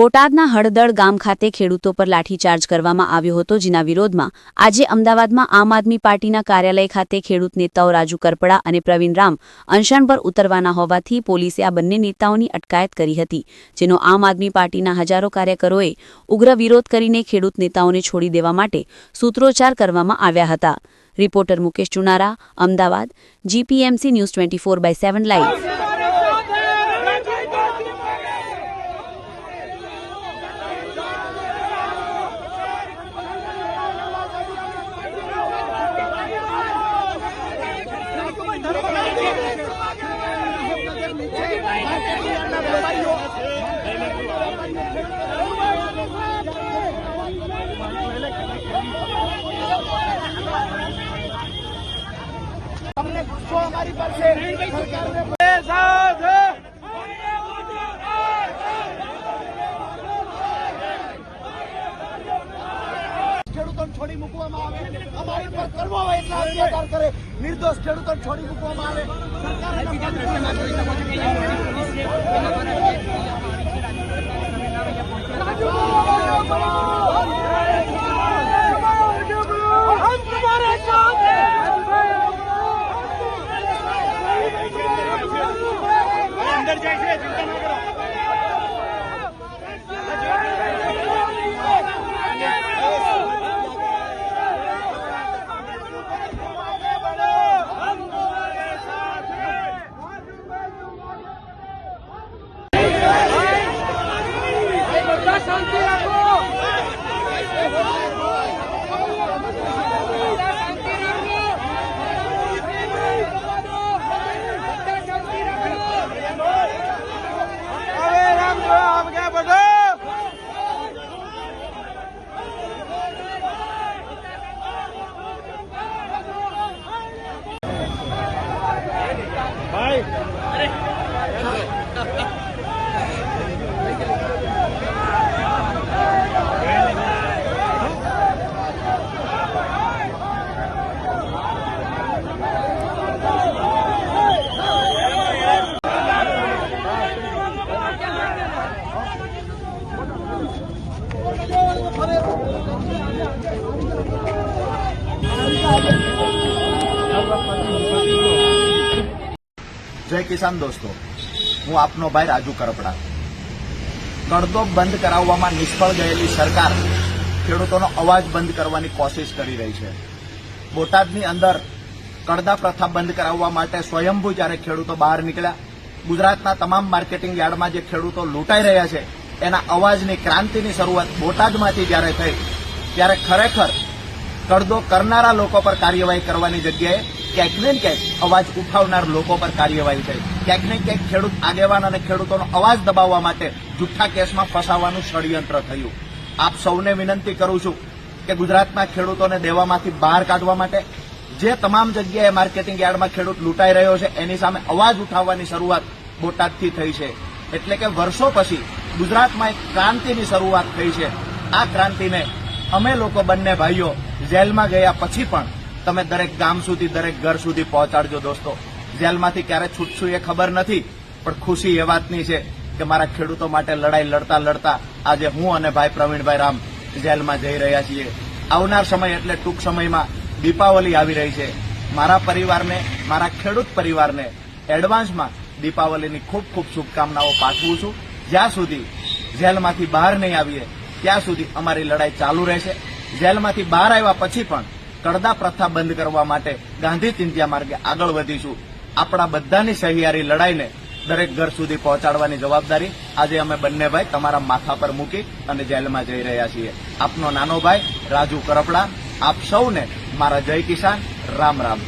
બોટાદના હળદળ ગામ ખાતે ખેડૂતો પર લાઠીચાર્જ કરવામાં આવ્યો હતો, જેના વિરોધમાં આજે અમદાવાદમાં આમ આદમી પાર્ટીના કાર્યાલય ખાતે ખેડૂત નેતાઓ રાજુ કરપડા અને પ્રવીણ રામ અનશન પર ઉતરવાના હોવાથી પોલીસે આ બંને નેતાઓની અટકાયત કરી હતી, જેનો આમ આદમી પાર્ટીના હજારો કાર્યકરોએ ઉગ્ર વિરોધ કરીને ખેડૂત નેતાઓને છોડી દેવા માટે સૂત્રોચ્ચાર કરવામાં આવ્યા હતા. Reporter Mukesh Chunara, Ahmedabad, GPMC news twenty four by seven live. અમને ગુસ્સો અમારી પર ખેડૂતોને છોડી મૂકવામાં આવે અમારી પર કરવો હોય એટલા અત્યાચાર કરે નિર્દોષ ખેડૂતોને છોડી મૂકવામાં આવે સરકાર એના પગલે ભાઈ જય કિસાન દોસ્તો, હું આપનો ભાઈ રાજુ કરપડા. કડદો બંધ કરાવવામાં નિષ્ફળ ગયેલી સરકાર ખેડૂતોનો અવાજ બંધ કરવાની કોશિશ કરી રહી છે. બોટાદની અંદર કડદા પ્રથા બંધ કરાવવા માટે સ્વયંભૂ જ્યારે ખેડૂતો બહાર નીકળ્યા, ગુજરાતના તમામ માર્કેટિંગ યાર્ડમાં જે ખેડૂતો લૂંટાઈ રહ્યા છે, એના અવાજની ક્રાંતિની શરૂઆત બોટાદમાંથી જ્યારે થઈ, ત્યારે ખરેખર કડદો કરનારા લોકો પર કાર્યવાહી કરવાની જગ્યાએ ક્યાંક ને ક્યાંક અવાજ ઉઠાવનાર લોકો પર કાર્યવાહી થઈ ક્યાંક ને ક્યાંક ખેડૂત આગેવાન અને ખેડૂતોનો અવાજ દબાવવા માટે જુઠ્ઠા કેસમાં ફસાવાનું ષડયંત્ર થયું. આપ સૌને વિનંતી કરું છું કે ગુજરાતના ખેડૂતોને દેવામાંથી બહાર કાઢવા માટે જે તમામ જગ્યાએ માર્કેટિંગ યાર્ડમાં ખેડૂત લૂંટાઈ રહ્યો છે, એની સામે અવાજ ઉઠાવવાની શરૂઆત બોટાદથી થઈ છે. એટલે કે વર્ષો પછી ગુજરાતમાં એક ક્રાંતિની શરૂઆત થઈ છે. આ ક્રાંતિને અમે લોકો બંને ભાઈઓ જેલમાં ગયા પછી પણ તમે દરેક ગામ સુધી, દરેક ઘર સુધી પહોંચાડજો દોસ્તો. જેલમાંથી ક્યારે છૂટશું એ ખબર નથી, પણ ખુશી એ વાતની છે કે મારા ખેડૂતો માટે લડાઈ લડતા લડતા આજે હું અને ભાઈ પ્રવીણભાઈ રામ જેલમાં જઈ રહ્યા છીએ. આવનાર સમય એટલે ટૂંક સમયમાં દીપાવલી આવી રહી છે. મારા પરિવારને, મારા ખેડૂત પરિવારને એડવાન્સમાં દીપાવલીની ખૂબ ખૂબ શુભકામનાઓ પાઠવું છું. જ્યાં સુધી જેલમાંથી બહાર નહીં આવીએ, ત્યાં સુધી અમારી લડાઈ ચાલુ રહેશે. જેલમાંથી બહાર આવ્યા પછી પણ કડદા પ્રથા બંધ કરવા માટે ગાંધી ચિંતિયા માર્ગે આગળ વધીશું. આપણા બધાની સહિયારી લડાઈને દરેક ઘર સુધી પહોંચાડવાની જવાબદારી આજે અમે બંને ભાઈ તમારા માથા પર મૂકી અને જેલમાં જઈ રહ્યા છીએ. આપનો નાનો ભાઈ રાજુ કરપડા, આપ સૌને મારા જય કિસાન, રામ રામ.